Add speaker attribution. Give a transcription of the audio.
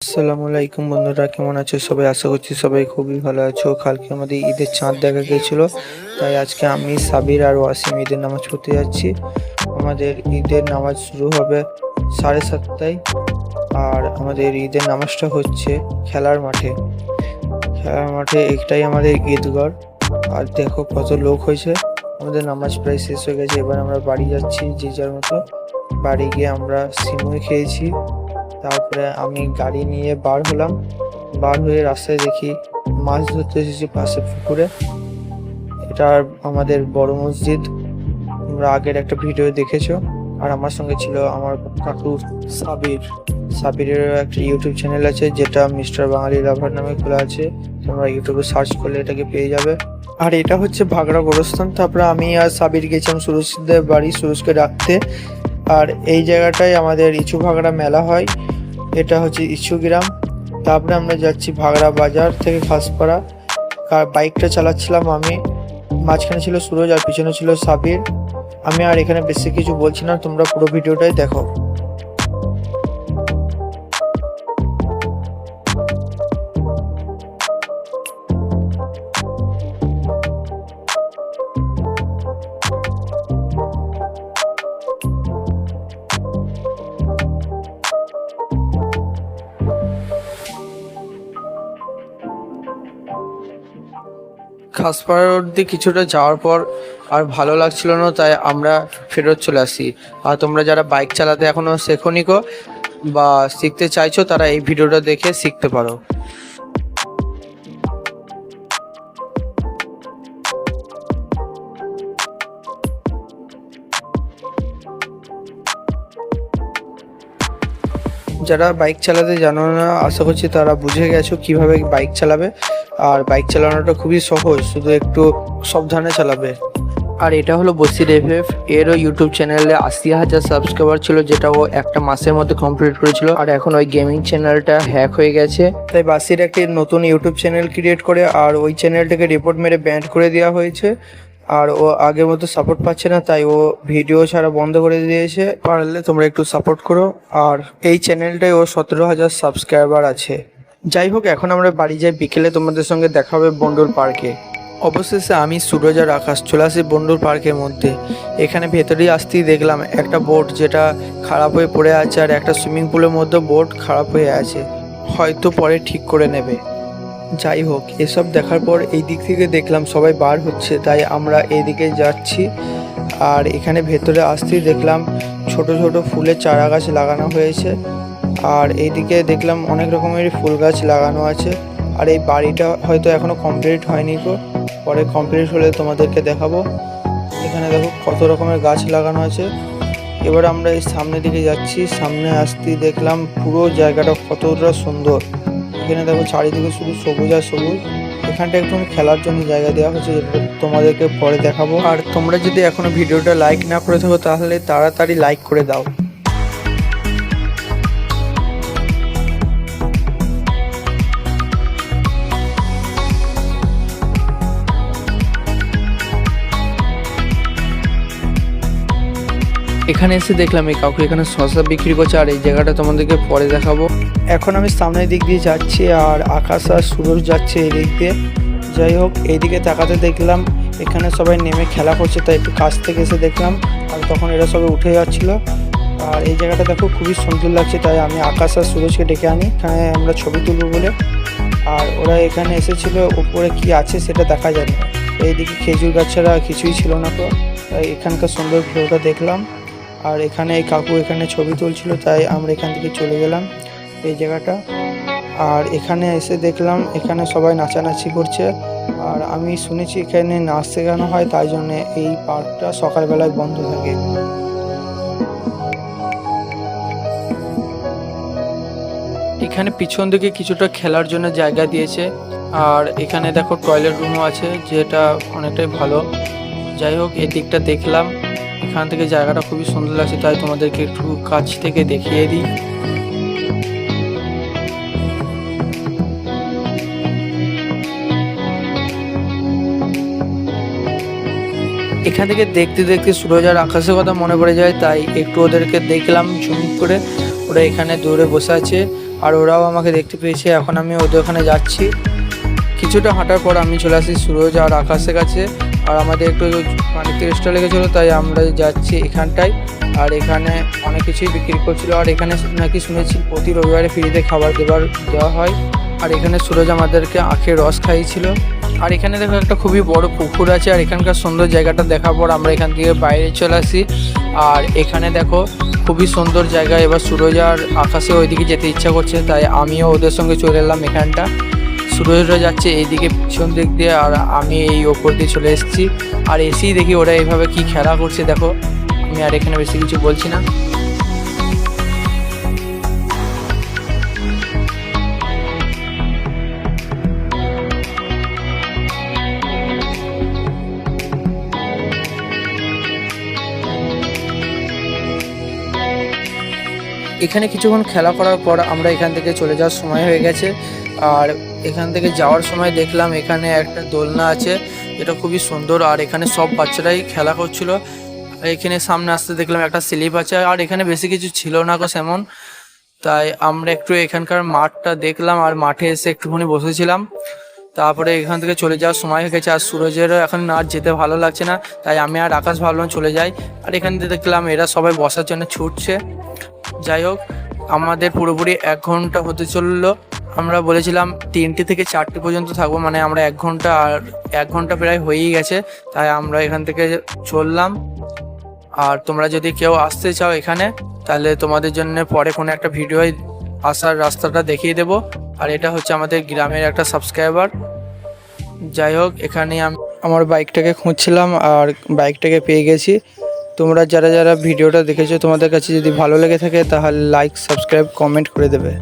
Speaker 1: আসসালামু আলাইকুম বন্ধুরা, কেমন আছো সবাই? আশা করছি সবাই খুবই ভালো আছো। কালকে আমাদের ঈদের চাঁদ দেখা গিয়েছিল, তাই আজকে আমি সাবির আর ওয়াসিম ঈদের নামাজ পড়তে যাচ্ছি। আমাদের ঈদের নামাজ শুরু হবে সাড়ে সাতটায়, আর আমাদের ঈদের নামাজটা হচ্ছে খেলার মাঠে। খেলার মাঠে একটাই আমাদের ঈদগড় আর দেখো কত লোক হয়েছে। আমাদের নামাজ প্রায় শেষ হয়ে গেছে, এবার আমরা বাড়ি যাচ্ছি যে যার মতো। বাড়ি গিয়ে আমরা সিমুই খেয়েছি। তারপরে আমি গাড়ি নিয়ে বার হলাম। বার হয়ে রাস্তায় দেখি মাছ ধরতে এসেছি পাশে পুকুরে। এটা আমাদের বড় মসজিদ। তোমরা আগের একটা ভিডিও দেখেছ। আর আমার সঙ্গে ছিল আমার কাকু সাবির। সাবিরের একটা ইউটিউব চ্যানেল আছে, যেটা মিস্টার বাঙালি লাভার নামে খোলা আছে। তোমরা ইউটিউবে সার্চ করলে এটাকে পেয়ে যাবে। আর এটা হচ্ছে ভাগড়া গোরস্থান। তারপরে আমি আর সাবির গেছিলাম সুরজদের বাড়ি সুরজকে রাখতে আর এই জায়গাটাই আমাদের ইচু ভাগড়া মেলা হয়। এটা হচ্ছে ইচু গ্রাম। তারপরে আমরা যাচ্ছি ভাগড়া বাজার থেকে খাসপাড়া। বাইকটা চালাচ্ছিলাম আমি। মাঝখানে ছিল সুরজ আর পিছনে ছিল সাবির। আমি আর এখানে বেশি কিছু বলছি না, তোমরা পুরো ভিডিওটাই দেখো। খাসপাড়ার অব্দি কিছুটা যাওয়ার পর আর ভালো লাগছিল না, তাই আমরা ফেরত চলে আসি। আর তোমরা যারা বাইক চালাতে এখনও শেখনিকো বা শিখতে চাইছো, তারা এই ভিডিওটা দেখে শিখতে পারো। যারা বাইক চালাতে জানো না, আশা করছি তারা বুঝে গেছো কীভাবে বাইক চালাবে। আর বাইক চালানোটা খুবই সহজ, শুধু একটু সাবধানে চালাবে। আর এটা হলো বসির এফএফ এরও ইউটিউব চ্যানেলে আশি হাজার সাবস্ক্রাইবার ছিল, যেটা ও একটা মাসের মধ্যে কমপ্লিট করেছিল। আর এখন ওই গেমিং চ্যানেলটা হ্যাক হয়ে গেছে। তাই বাসির একটি নতুন ইউটিউব চ্যানেল ক্রিয়েট করে, আর ওই চ্যানেলটাকে রিপোর্ট মেরে ব্যান্ড করে দেওয়া হয়েছে। আর ও আগের মতো সাপোর্ট পাচ্ছে না, তাই ও ভিডিও ছাড়া বন্ধ করে দিয়েছে। পারলে তোমরা একটু সাপোর্ট করো। আর এই চ্যানেলটায় ও সতেরো হাজার সাবস্ক্রাইবার আছে। যাই হোক, এখন আমরা বাড়ি যাই। বিকেলে তোমাদের সঙ্গে দেখা হবে বন্ডুর পার্কে। অবশেষে আমি সুরজ আর আকাশ চলে আসি বন্ডুর পার্কের মধ্যে। এখানে ভেতরেই আসতেই দেখলাম একটা বোট যেটা খারাপ হয়ে পড়ে আছে আর একটা সুইমিং পুলের মধ্যে বোট খারাপ হয়ে আছে। হয়তো পরে ঠিক করে নেবে। যাই হোক, এসব দেখার পর এই দিক থেকে দেখলাম সবাই বার হচ্ছে, তাই আমরা এদিকে যাচ্ছি। আর এখানে ভেতরে আসতেই দেখলাম ছোট ছোট ফুলের চারা গাছ লাগানো হয়েছে। আর এইদিকে দেখলাম অনেক রকমের ফুল গাছ লাগানো আছে। আর এই বাড়িটা হয়তো এখনও কমপ্লিট হয়নি গো। পরে কমপ্লিট হলে তোমাদেরকে দেখাবো। এখানে দেখো কত রকমের গাছ লাগানো আছে। এবার আমরা এই সামনের দিকে যাচ্ছি। সামনে আসতেই দেখলাম পুরো জায়গাটা কতটা সুন্দর। এখানে দেখো চারিদিকে শুধু সবুজ আর সবুজ। এখানটা একটু খেলার জন্য জায়গা দেওয়া হয়েছে তোমাদেরকে পরে দেখাবো। আর তোমরা যদি এখনও ভিডিওটা লাইক না করে থাকো, তাহলে তাড়াতাড়ি লাইক করে দাও। এখানে এসে দেখলাম এই কাউকে এখানে শশা বিক্রি করছে, আর এই জায়গাটা তোমাদেরকে পরে দেখাবো। এখন আমি সামনের দিক দিয়ে যাচ্ছি, আর আকাশ আর সুরজ যাচ্ছে এই দিক দিয়ে। যাই হোক, এইদিকে তাকাতে দেখলাম, এখানে সবাই নেমে খেলা করছে, তাই একটু কাছ থেকে এসে দেখলাম, আর তখন এরা সবাই উঠে যাচ্ছিল। আর এই জায়গাটা দেখো, খুবই সুন্দর লাগছে, তাই আমি আকাশ আর সুরজকে ডেকে আনি, এখানে আমরা ছবি তুলবো বলে। আর ওরা এখানে এসেছিল, উপরে কি আছে সেটা দেখা যাবে এইদিকে খেজুর গাছ ছাড়া কিছুই ছিল না তো, তাই এখানকার সুন্দর ভিউটা দেখলাম। আর এখানে এই কাকু এখানে ছবি তুলছিল, তাই আমরা এখান থেকে চলে গেলাম এই জায়গাটা। আর এখানে এসে দেখলাম, এখানে সবাই নাচানাচি করছে। আর আমি শুনেছি এখানে নাচ শেখানো হয়, তাই জন্য এই পার্কটা সকালবেলায় বন্ধ থাকে। এখানে পিছন দিকে কিছুটা খেলার জন্য জায়গা দিয়েছে। আর এখানে দেখো টয়লেট রুমও আছে, যেটা অনেকটাই ভালো। যাই হোক এই দিকটা দেখলাম। এখান থেকে জায়গাটা খুবই সুন্দর লাগছে, তাই তোমাদেরকে একটু কাছ থেকে দেখিয়ে দিই। এখান থেকে দেখতে দেখতে সুরজ আর আকাশের কথা মনে পড়ে যায়, তাই একটু ওদেরকে দেখলাম জুম করে। ওরা এখানে দূরে বসে আছে, আর ওরাও আমাকে দেখতে পেয়েছে। এখন আমি ওদের ওখানে যাচ্ছি। কিছুটা হাঁটার পর আমি চলে আসি সুরজ আর আকাশের কাছে। আর আমাদের একটু পানির তেষ্টা লেগেছিলো, তাই আমরা যাচ্ছি এখানটায়। আর এখানে অনেক কিছুই বিক্রি করছিল, আর এখানে নাকি শুনেছি প্রতি রবিবারে ফ্রিতে খাবার দেবার দেওয়া হয়। আর এখানে সুরজ আমাদেরকে আখের রস খাইয়েছিল। আর এখানে দেখো একটা খুবই বড় পুকুর আছে, আর এখানকার সুন্দর জায়গাটা দেখার পর আমরা এখান থেকে বাইরে চলে আসি। আর এখানে দেখো খুবই সুন্দর জায়গা, এবার সুরজ আর আকাশে ওইদিকে যেতে ইচ্ছা করছে, তাই আমিও ওদের সঙ্গে চলে এলাম এখানটা। সুরজরা যাচ্ছে এইদিকে পিছন দিক দিয়ে আর আমি এই ওপর দিয়ে চলে এসেছি। আর এসেই দেখি ওরা এইভাবে কি খেলা করছে। দেখো, আমি আর এখানে বেশি কিছু বলছি না। এখানে কিছুক্ষণ খেলা করার পর আমরা এখান থেকে চলে যাওয়ার সময় হয়ে গেছে। আর এখান থেকে যাওয়ার সময় দেখলাম এখানে একটা দোলনা আছে, যেটা খুবই সুন্দর। আর এখানে সব বাচ্চারাই খেলা করছিল। এখানে সামনে আসতে দেখলাম একটা স্লিপ আছে। আর এখানে বেশি কিছু ছিল না গো সেমন। তাই আমরা একটু এখানকার মাঠটা দেখলাম আর মাঠে এসে একটুখানি বসেছিলাম। তারপরে এখান থেকে চলে যাওয়ার সময় হয়ে গেছে। আর সুরজেরও এখন আর যেতে ভালো লাগছে না। তাই আমি আর আকাশ ভাবলাম চলে যাই। আর এখান থেকে দেখলাম এরা সবাই বসার জন্য ছুটছে। যাই হোক, আমাদের পুরোপুরি এক ঘণ্টা হতে চলল। আমরা বলেছিলাম তিনটে থেকে চারটে পর্যন্ত থাকব মানে আমরা এক ঘণ্টা আর এক ঘণ্টা প্রায় হয়েই গেছে, তাই আমরা এখান থেকে চললাম। আর তোমরা যদি কেউ আসতে চাও এখানে, তাহলে তোমাদের জন্য পরে কোনো একটা ভিডিও আসার রাস্তাটা দেখিয়ে দেবো। আর এটা হচ্ছে আমাদের গ্রামের একটা সাবস্ক্রাইবার যাই হোক এখানে আমি আমার বাইকটাকে খুঁজছিলাম আর বাইকটাকে পেয়ে গেছি। তোমরা যারা যারা ভিডিওটা দেখেছ, তোমাদের কাছে যদি ভালো লেগে থাকে, তাহলে লাইক সাবস্ক্রাইব কমেন্ট করে দেবে।